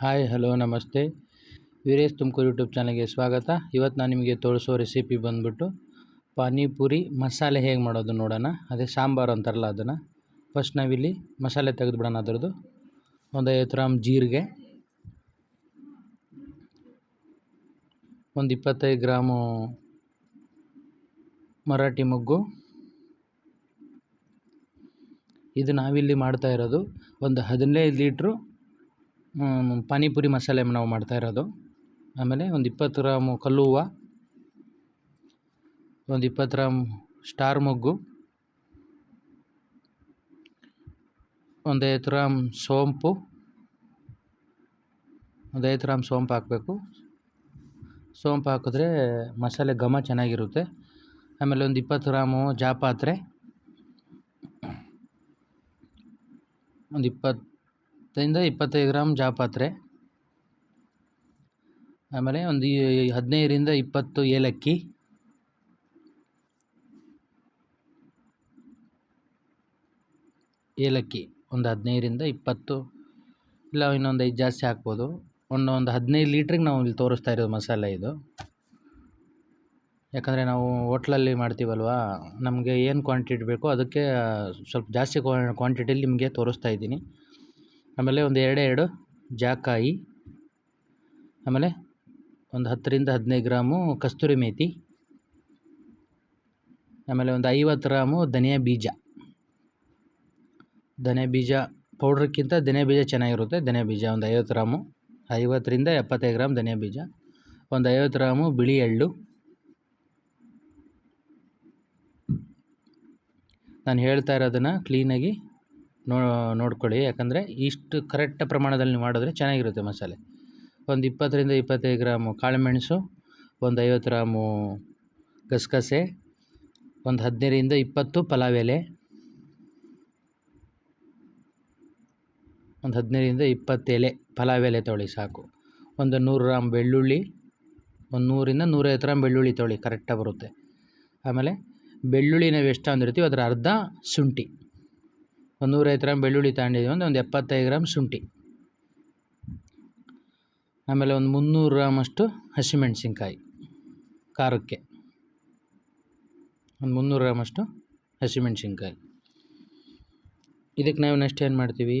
Hi, hello, ನಮಸ್ತೆ. Veeresh Tumakuru YouTube ಚಾನಲ್ಗೆ ಸ್ವಾಗತ. ಇವತ್ತು ನಾನು ನಿಮಗೆ ತೋರಿಸೋ ರೆಸಿಪಿ ಬಂದ್ಬಿಟ್ಟು ಪಾನಿಪುರಿ ಮಸಾಲೆ ಹೇಗೆ ಮಾಡೋದು ನೋಡೋಣ. ಅದೇ ಸಾಂಬಾರು ಅಂತಾರಲ್ಲ ಅದನ್ನು. ಫಸ್ಟ್ ನಾವಿಲ್ಲಿ ಮಸಾಲೆ ತೆಗೆದುಬಿಡೋಣ ಅದರದ್ದು. ಒಂದು ಐವತ್ತು ಗ್ರಾಮ್ ಜೀರಿಗೆ. ಒಂದು ಇಪ್ಪತ್ತೈದು ಗ್ರಾಮು ಮರಾಠಿ ಮೊಗ್ಗು. ಇದು ನಾವಿಲ್ಲಿ ಮಾಡ್ತಾ ಇರೋದು. ಒಂದು ಹದಿನೈದು ಲೀಟ್ರು ಪಾನಿಪುರಿ ಮಸಾಲೆ ನಾವು ಮಾಡ್ತಾ ಇರೋದು. ಆಮೇಲೆ ಒಂದು ಇಪ್ಪತ್ತು ಗ್ರಾಮು ಕಲ್ಲು ಹೂವು, ಒಂದು ಇಪ್ಪತ್ತು ಗ್ರಾಮ್ ಸ್ಟಾರ್ ಮೊಗ್ಗು, ಒಂದು ಗ್ರಾಮ್ ಸೋಂಪು, ಒಂದು ಗ್ರಾಮ್ ಸೋಂಪು ಹಾಕಬೇಕು. ಸೋಂಪು ಹಾಕಿದ್ರೆ ಮಸಾಲೆ ಘಮ ಚೆನ್ನಾಗಿರುತ್ತೆ. ಆಮೇಲೆ ಒಂದು ಇಪ್ಪತ್ತು ಗ್ರಾಮು ಜಾಪಾತ್ರೆ, ಒಂದು ಇಪ್ಪತ್ತು ಹತ್ತರಿಂದ ಇಪ್ಪತ್ತೈದು ಗ್ರಾಮ್ ಜಾಪಾತ್ರೆ. ಆಮೇಲೆ ಒಂದು ಹದಿನೈದರಿಂದ ಇಪ್ಪತ್ತು ಏಲಕ್ಕಿ. ಏಲಕ್ಕಿ ಒಂದು ಹದಿನೈದರಿಂದ ಇಪ್ಪತ್ತು ಇಲ್ಲ ಇನ್ನೊಂದು ಐದು ಜಾಸ್ತಿ ಹಾಕ್ಬೋದು. ಒಂದು ಒಂದು ಹದಿನೈದು ಲೀಟ್ರಿಗೆ ನಾವು ಇಲ್ಲಿ ತೋರಿಸ್ತಾ ಇರೋದು ಮಸಾಲೆ ಇದು. ಯಾಕಂದರೆ ನಾವು ಹೋಟ್ಲಲ್ಲಿ ಮಾಡ್ತೀವಲ್ವಾ, ನಮಗೆ ಏನು ಕ್ವಾಂಟಿಟಿ ಬೇಕೋ ಅದಕ್ಕೆ ಸ್ವಲ್ಪ ಜಾಸ್ತಿ ಕ್ವಾಂಟಿಟಿಯಲ್ಲಿ ನಿಮಗೆ ತೋರಿಸ್ತಾ ಇದ್ದೀನಿ. ಆಮೇಲೆ ಒಂದು ಎರಡೇ ಎರಡು ಜಾಕಾಯಿ, ಆಮೇಲೆ ಒಂದು ಹತ್ತರಿಂದ ಹದಿನೈದು ಗ್ರಾಮು ಕಸ್ತೂರಿ ಮೇಥಿ ಆಮೇಲೆ ಒಂದು ಐವತ್ತು ಗ್ರಾಮು ಧನಿಯಾ ಬೀಜ. ಧನಿಯಾ ಬೀಜ ಪೌಡ್ರಕ್ಕಿಂತ ಧನಿಯಾ ಬೀಜ ಚೆನ್ನಾಗಿರುತ್ತೆ. ಧನಿಯಾ ಬೀಜ ಒಂದು ಐವತ್ತು ಗ್ರಾಮು, ಐವತ್ತರಿಂದ ಎಪ್ಪತ್ತೈದು ಗ್ರಾಮ್ ಧನಿಯಾ ಬೀಜ, ಒಂದು ಐವತ್ತು ಗ್ರಾಮು ಬಿಳಿ ಎಳ್ಳು. ನಾನು ಹೇಳ್ತಾ ಇರೋದನ್ನು ಕ್ಲೀನಾಗಿ ನೋ, ನೋಡ್ಕೊಳ್ಳಿ. ಯಾಕಂದರೆ ಇಷ್ಟು ಕರೆಕ್ಟ್ ಪ್ರಮಾಣದಲ್ಲಿ ನೀವು ಮಾಡಿದ್ರೆ ಚೆನ್ನಾಗಿರುತ್ತೆ ಮಸಾಲೆ. ಒಂದು ಇಪ್ಪತ್ತರಿಂದ ಇಪ್ಪತ್ತೈದು ಗ್ರಾಮು ಕಾಳುಮೆಣಸು, ಒಂದು ಐವತ್ತು ಗ್ರಾಮು ಗಸಗಸೆ, ಒಂದು ಹದಿನೈದರಿಂದ ಇಪ್ಪತ್ತು ಪಲಾವ್ ಎಲೆ, ಒಂದು ಹದಿನೈದರಿಂದ ಇಪ್ಪತ್ತು ಎಲೆ, ಪಲಾವ್ ಎಲೆ ತೊಳಿ ಸಾಕು. ಒಂದು ನೂರು ಗ್ರಾಮ್ ಬೆಳ್ಳುಳ್ಳಿ, ಒಂದು ನೂರಿಂದ ನೂರೈವತ್ತು ಗ್ರಾಮ್ ಬೆಳ್ಳುಳ್ಳಿ ತೊಳಿ ಕರೆಕ್ಟಾಗಿ ಬರುತ್ತೆ. ಆಮೇಲೆ ಬೆಳ್ಳುಳ್ಳಿ ನಾವು ಎಷ್ಟು ಅಂದಿರ್ತೀವಿ ಅದರ ಅರ್ಧ ಶುಂಠಿ. ಒಂದು ನೂರೈದು ಗ್ರಾಮ್ ಬೆಳ್ಳುಳ್ಳಿ ತಗೊಂಡಿದ್ದೀವಿ ಅಂದರೆ ಒಂದು ಎಪ್ಪತ್ತೈದು ಗ್ರಾಮ್ ಶುಂಠಿ. ಆಮೇಲೆ ಒಂದು ಮುನ್ನೂರು ಗ್ರಾಮಷ್ಟು ಹಸಿಮೆಣಸಿನ್ಕಾಯಿ ಖಾರಕ್ಕೆ. ಒಂದು ಮುನ್ನೂರು ಗ್ರಾಮಷ್ಟು ಹಸಿಮೆಣಸಿನ್ಕಾಯಿ. ಇದಕ್ಕೆ ನಾವು ನೆಕ್ಸ್ಟ್ ಏನು ಮಾಡ್ತೀವಿ?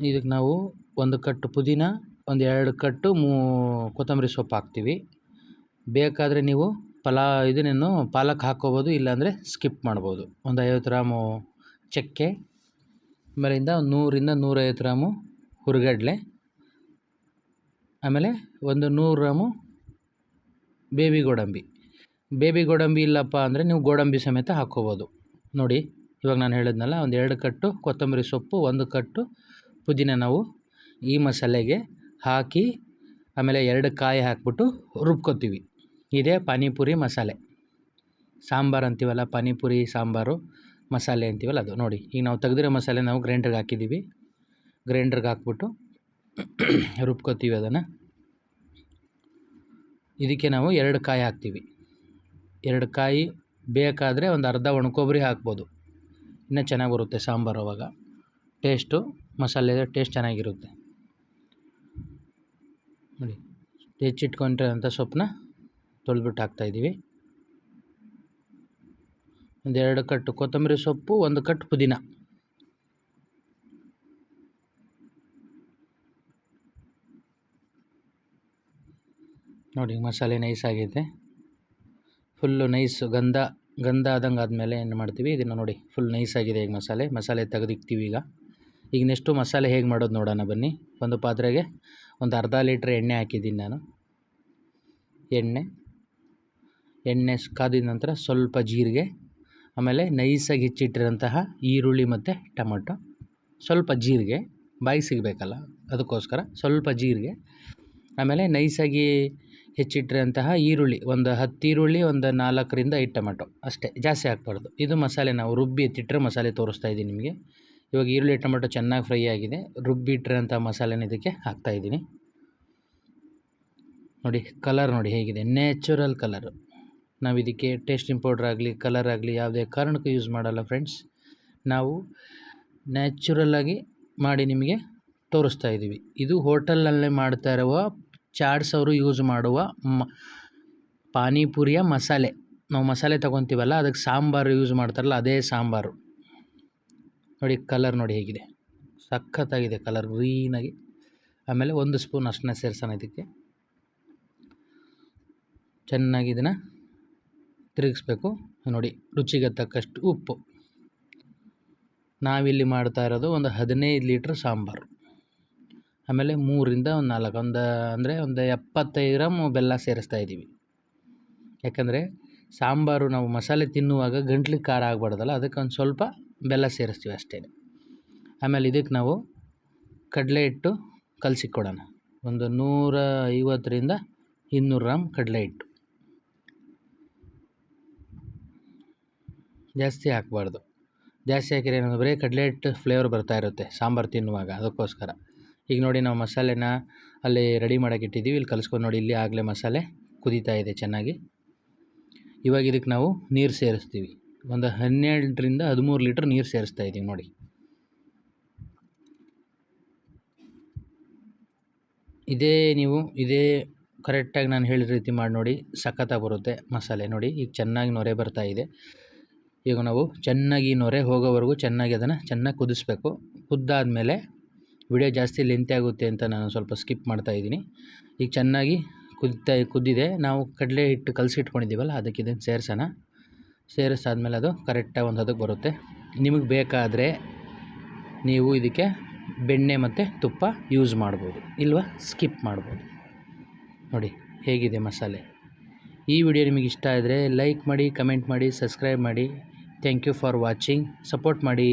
ಇದಕ್ಕೆ ನಾವು ಒಂದು ಕಟ್ಟು ಪುದೀನ, ಒಂದು ಎರಡು ಕಟ್ಟು ಮೂ, ಕೊತ್ತಂಬರಿ ಸೊಪ್ಪು ಹಾಕ್ತೀವಿ. ಬೇಕಾದರೆ ನೀವು ಪಲಾ ಇದನ್ನೇನು ಪಾಲಕ್ ಹಾಕ್ಕೋಬೋದು ಇಲ್ಲಾಂದರೆ ಸ್ಕಿಪ್ ಮಾಡ್ಬೋದು. ಒಂದು ಐವತ್ತು ಗ್ರಾಮು ಚಕ್ಕೆ, ಆಮೇಲಿಂದ ನೂರಿಂದ ನೂರೈವತ್ತು ಗ್ರಾಮು ಹುರುಗಡಲೆ, ಆಮೇಲೆ ಒಂದು ನೂರು ಗ್ರಾಮು ಬೇಬಿ ಗೋಡಂಬಿ. ಬೇಬಿ ಗೋಡಂಬಿ ಇಲ್ಲಪ್ಪ ಅಂದರೆ ನೀವು ಗೋಡಂಬಿ ಸಮೇತ ಹಾಕ್ಕೋಬೋದು. ನೋಡಿ, ಇವಾಗ ನಾನು ಹೇಳಿದ್ನಲ್ಲ, ಒಂದು ಎರಡು ಕಟ್ಟು ಕೊತ್ತಂಬರಿ ಸೊಪ್ಪು, ಒಂದು ಕಟ್ಟು ಪುದೀನ ನಾವು ಈ ಮಸಾಲೆಗೆ ಹಾಕಿ, ಆಮೇಲೆ ಎರಡು ಕಾಯಿ ಹಾಕ್ಬಿಟ್ಟು ರುಬ್ಕೋತೀವಿ. ಇದೇ ಪಾನಿಪುರಿ ಮಸಾಲೆ. ಸಾಂಬಾರು ಅಂತೀವಲ್ಲ, ಪಾನಿಪುರಿ, ಸಾಂಬಾರು. ಮಸಾಲೆ ಅಂತೀವಲ್ಲ ಅದು ನೋಡಿ. ಈಗ ನಾವು ತೆಗೆದಿರೋ ಮಸಾಲೆ ನಾವು ಗ್ರೈಂಡ್ರಿಗೆ ಹಾಕಿದ್ದೀವಿ. ಗ್ರೈಂಡ್ರಿಗೆ ಹಾಕ್ಬಿಟ್ಟು ರುಬ್ಕೋತೀವಿ ಅದನ್ನು. ಇದಕ್ಕೆ ನಾವು ಎರಡು ಕಾಯಿ ಹಾಕ್ತೀವಿ. ಎರಡು ಕಾಯಿ ಬೇಕಾದರೆ ಒಂದು ಅರ್ಧ ಒಣಕೊಬ್ಬರಿ ಹಾಕ್ಬೋದು. ಇನ್ನೂ ಚೆನ್ನಾಗಿ ಬರುತ್ತೆ ಸಾಂಬಾರು ಅವಾಗ. ಟೇಸ್ಟು ಮಸಾಲೆ ಟೇಸ್ಟ್ ಚೆನ್ನಾಗಿರುತ್ತೆ. ನೋಡಿ ಹೆಚ್ಚಿಟ್ಕೊಂಡಿರೋಂಥ ಸೊಪ್ಪನ್ನ ತೊಳೆದ್ಬಿಟ್ಟು ಹಾಕ್ತಾಯಿದ್ದೀವಿ ಒಂದು ಎರಡು ಕಟ್ಟು ಕೊತ್ತಂಬರಿ ಸೊಪ್ಪು, ಒಂದು ಕಟ್ಟು ಪುದೀನ. ನೋಡಿ, ಮಸಾಲೆ ನೈಸ್ ಆಗೈತೆ. ಫುಲ್ಲು ನೈಸ್ ಗಂಧ ಗಂಧ ಆದಂಗೆ ಆದಮೇಲೆ ಏನು ಮಾಡ್ತೀವಿ, ಇದನ್ನು ನೋಡಿ ಫುಲ್ ನೈಸ್ ಆಗಿದೆ ಈಗ ಮಸಾಲೆ. ಮಸಾಲೆ ತೆಗೆದಿಕ್ತೀವಿ ಈಗ. ಈಗ ನೆಕ್ಸ್ಟು ಮಸಾಲೆ ಹೇಗೆ ಮಾಡೋದು ನೋಡೋಣ ಬನ್ನಿ. ಒಂದು ಪಾತ್ರೆಗೆ ಒಂದು ಅರ್ಧ ಲೀಟ್ರ್ ಎಣ್ಣೆ ಹಾಕಿದ್ದೀನಿ ನಾನು. ಎಣ್ಣೆ ಎಣ್ಣೆ ಕಾದಿದ ನಂತರ ಸ್ವಲ್ಪ ಜೀರಿಗೆ ಆಮೇಲೆ ನೈಸಾಗಿ ಹೆಚ್ಚಿಟ್ಟಿರೋಂತಹ ಈರುಳ್ಳಿ ಮತ್ತು ಟೊಮೊಟೊ. ಸ್ವಲ್ಪ ಜೀರಿಗೆ, ಬಾಯಿ ಸಿಗಬೇಕಲ್ಲ, ಅದಕ್ಕೋಸ್ಕರ ಸ್ವಲ್ಪ ಜೀರಿಗೆ. ಆಮೇಲೆ ನೈಸಾಗಿ ಹೆಚ್ಚಿಟ್ಟಿರೋಂತಹ ಈರುಳ್ಳಿ, ಒಂದು ಹತ್ತು ಈರುಳ್ಳಿ, ಒಂದು ನಾಲ್ಕರಿಂದ ಐದು ಟೊಮೆಟೊ ಅಷ್ಟೇ, ಜಾಸ್ತಿ ಹಾಕ್ಬಾರ್ದು. ಇದು ಮಸಾಲೆ ನಾವು ರುಬ್ಬಿ ಎತ್ತಿಟ್ಟರೆ ಮಸಾಲೆ ತೋರಿಸ್ತಾ ಇದ್ದೀನಿ ನಿಮಗೆ. ಇವಾಗ ಈರುಳ್ಳಿ, ಟೊಮೆಟೊ ಚೆನ್ನಾಗಿ ಫ್ರೈ ಆಗಿದೆ ರುಬ್ಬಿ ಇಟ್ಟಿರೋಂಥ ಮಸಾಲೆನ ಇದಕ್ಕೆ ಹಾಕ್ತಾಯಿದ್ದೀನಿ ನೋಡಿ, ಕಲರ್ ನೋಡಿ ಹೇಗಿದೆ, ನ್ಯಾಚುರಲ್ ಕಲರು. ನಾವು ಇದಕ್ಕೆ ಟೇಸ್ಟಿಂಗ್ ಪೌಡ್ರ್ ಆಗಲಿ ಕಲರ್ ಆಗಲಿ ಯಾವುದೇ ಕಾರಣಕ್ಕೂ ಯೂಸ್ ಮಾಡಲ್ಲ ಫ್ರೆಂಡ್ಸ್. ನಾವು ನ್ಯಾಚುರಲ್ಲಾಗಿ ಮಾಡಿ ನಿಮಗೆ ತೋರಿಸ್ತಾ ಇದ್ದೀವಿ. ಇದು ಹೋಟೆಲ್ನಲ್ಲೇ ಮಾಡ್ತಾ ಇರುವ ಚಾಟ್ಸ್ ಅವರು ಯೂಸ್ ಮಾಡುವ ಮ, ಪಾನಿಪುರಿಯ ಮಸಾಲೆ. ನಾವು ಮಸಾಲೆ ತೊಗೊತೀವಲ್ಲ, ಅದಕ್ಕೆ ಸಾಂಬಾರು ಯೂಸ್ ಮಾಡ್ತಾರಲ್ಲ, ಅದೇ ಸಾಂಬಾರು. ನೋಡಿ, ಕಲರ್ ನೋಡಿ ಹೇಗಿದೆ. ಸಖತ್ತಾಗಿದೆ ಕಲರ್ ಗ್ರೀನಾಗಿ ಆಮೇಲೆ ಒಂದು ಸ್ಪೂನ್ ಅಷ್ಟನ್ನ ಸೇರಿಸೋಣ ಇದಕ್ಕೆ. ಚೆನ್ನಾಗಿ ಇದನ್ನು ತಿರುಗಿಸ್ಬೇಕು. ನೋಡಿ, ರುಚಿಗೆ ತಕ್ಕಷ್ಟು ಉಪ್ಪು. ನಾವಿಲ್ಲಿ ಮಾಡ್ತಾ ಇರೋದು ಒಂದು ಹದಿನೈದು ಲೀಟ್ರ್ ಸಾಂಬಾರು. ಆಮೇಲೆ ಮೂರಿಂದ ಒಂದು ನಾಲ್ಕು, ಒಂದು ಅಂದರೆ ಒಂದು ಎಪ್ಪತ್ತೈದು ಗ್ರಾಮ್ ಬೆಲ್ಲ ಸೇರಿಸ್ತಾ ಇದ್ದೀವಿ. ಯಾಕಂದರೆ ಸಾಂಬಾರು ನಾವು ಮಸಾಲೆ ತಿನ್ನುವಾಗ ಗಂಟ್ಲಿಗೆ ಖಾರ ಆಗಬಾರ್ದಲ್ಲ, ಅದಕ್ಕೆ ಒಂದು ಸ್ವಲ್ಪ ಬೆಲ್ಲ ಸೇರಿಸ್ತೀವಿ ಅಷ್ಟೇ. ಆಮೇಲೆ ಇದಕ್ಕೆ ನಾವು ಕಡಲೆ ಹಿಟ್ಟು ಕಲಸಿಕೊಡೋಣ. ಒಂದು ನೂರ ಐವತ್ತರಿಂದ ಇನ್ನೂರು ಗ್ರಾಮ್ ಕಡಲೆ ಹಿಟ್ಟು. ಜಾಸ್ತಿ ಹಾಕಬಾರ್ದು. ಜಾಸ್ತಿ ಹಾಕಿದ್ರೆ ಏನಂದ್ರೆ ಬರೀ ಕಡಲೆ ಫ್ಲೇವರ್ ಬರ್ತಾ ಇರುತ್ತೆ, ಸಾಂಬಾರು ತಿನ್ನುವಾಗ ಅದಕ್ಕೋಸ್ಕರ. ಈಗ ನೋಡಿ ನಾವು ಮಸಾಲೆನ ಅಲ್ಲಿ ರೆಡಿ ಮಾಡೋಕೆ ಇಟ್ಟಿದ್ದೀವಿ, ಇಲ್ಲಿ ಕಲಿಸ್ಕೊಂಡು ನೋಡಿ ಇಲ್ಲಿ ಆಗಲೇ ಮಸಾಲೆ ಕುದೀತಾ ಇದೆ ಚೆನ್ನಾಗಿ. ಇವಾಗ ಇದಕ್ಕೆ ನಾವು ನೀರು ಸೇರಿಸ್ತೀವಿ. ಒಂದು ಹನ್ನೆರಡರಿಂದ ಹದಿಮೂರು ಲೀಟ್ರ್ ನೀರು ಸೇರಿಸ್ತಾ ಇದ್ದೀವಿ ನೋಡಿ. ಇದೇ ನೀವು, ಇದೇ ಕರೆಕ್ಟಾಗಿ ನಾನು ಹೇಳಿದ ರೀತಿ ಮಾಡಿ ನೋಡಿ, ಸಖತ್ತಾಗಿ ಬರುತ್ತೆ ಮಸಾಲೆ ನೋಡಿ. ಈಗ ಚೆನ್ನಾಗಿ ನೊರೆ ಬರ್ತಾ ಇದೆ. ಈಗ ನಾವು ಚೆನ್ನಾಗಿ ನೊರೆ ಹೋಗೋವರೆಗೂ ಚೆನ್ನಾಗಿ ಅದನ್ನು ಚೆನ್ನಾಗಿ ಕುದಿಸ್ಬೇಕು. ಕುದ್ದಾದಮೇಲೆ ವಿಡಿಯೋ ಜಾಸ್ತಿ ಲೆಂತಿ ಆಗುತ್ತೆ ಅಂತ ನಾನು ಸ್ವಲ್ಪ ಸ್ಕಿಪ್ ಮಾಡ್ತಾ ಇದ್ದೀನಿ. ಈಗ ಚೆನ್ನಾಗಿ ಕುದ್ತಾ ಕುದ್ದಿದೆ. ನಾವು ಕಡಲೆ ಹಿಟ್ಟು ಕಲಸಿಟ್ಕೊಂಡಿದ್ದೀವಲ್ಲ, ಅದಕ್ಕೆ ಇದನ್ನು ಸೇರಿಸೋಣ. ಸೇರಿಸಾದ್ಮೇಲೆ ಅದು ಕರೆಕ್ಟಾಗಿ ಒಂದು ಅದಕ್ಕೆ ಬರುತ್ತೆ. ನಿಮಗೆ ಬೇಕಾದರೆ ನೀವು ಇದಕ್ಕೆ ಬೆಣ್ಣೆ ಮತ್ತು ತುಪ್ಪ ಯೂಸ್ ಮಾಡ್ಬೋದು. ಇಲ್ವಾ? ಸ್ಕಿಪ್ ಮಾಡ್ಬೋದು. ನೋಡಿ, ಹೇಗಿದೆ ಮಸಾಲೆ. ಈ ವಿಡಿಯೋ ನಿಮಗೆ ಇಷ್ಟ ಆದರೆ ಲೈಕ್ ಮಾಡಿ, ಕಮೆಂಟ್ ಮಾಡಿ, ಸಬ್ಸ್ಕ್ರೈಬ್ ಮಾಡಿ. Thank you for watching support ಮಾಡಿ.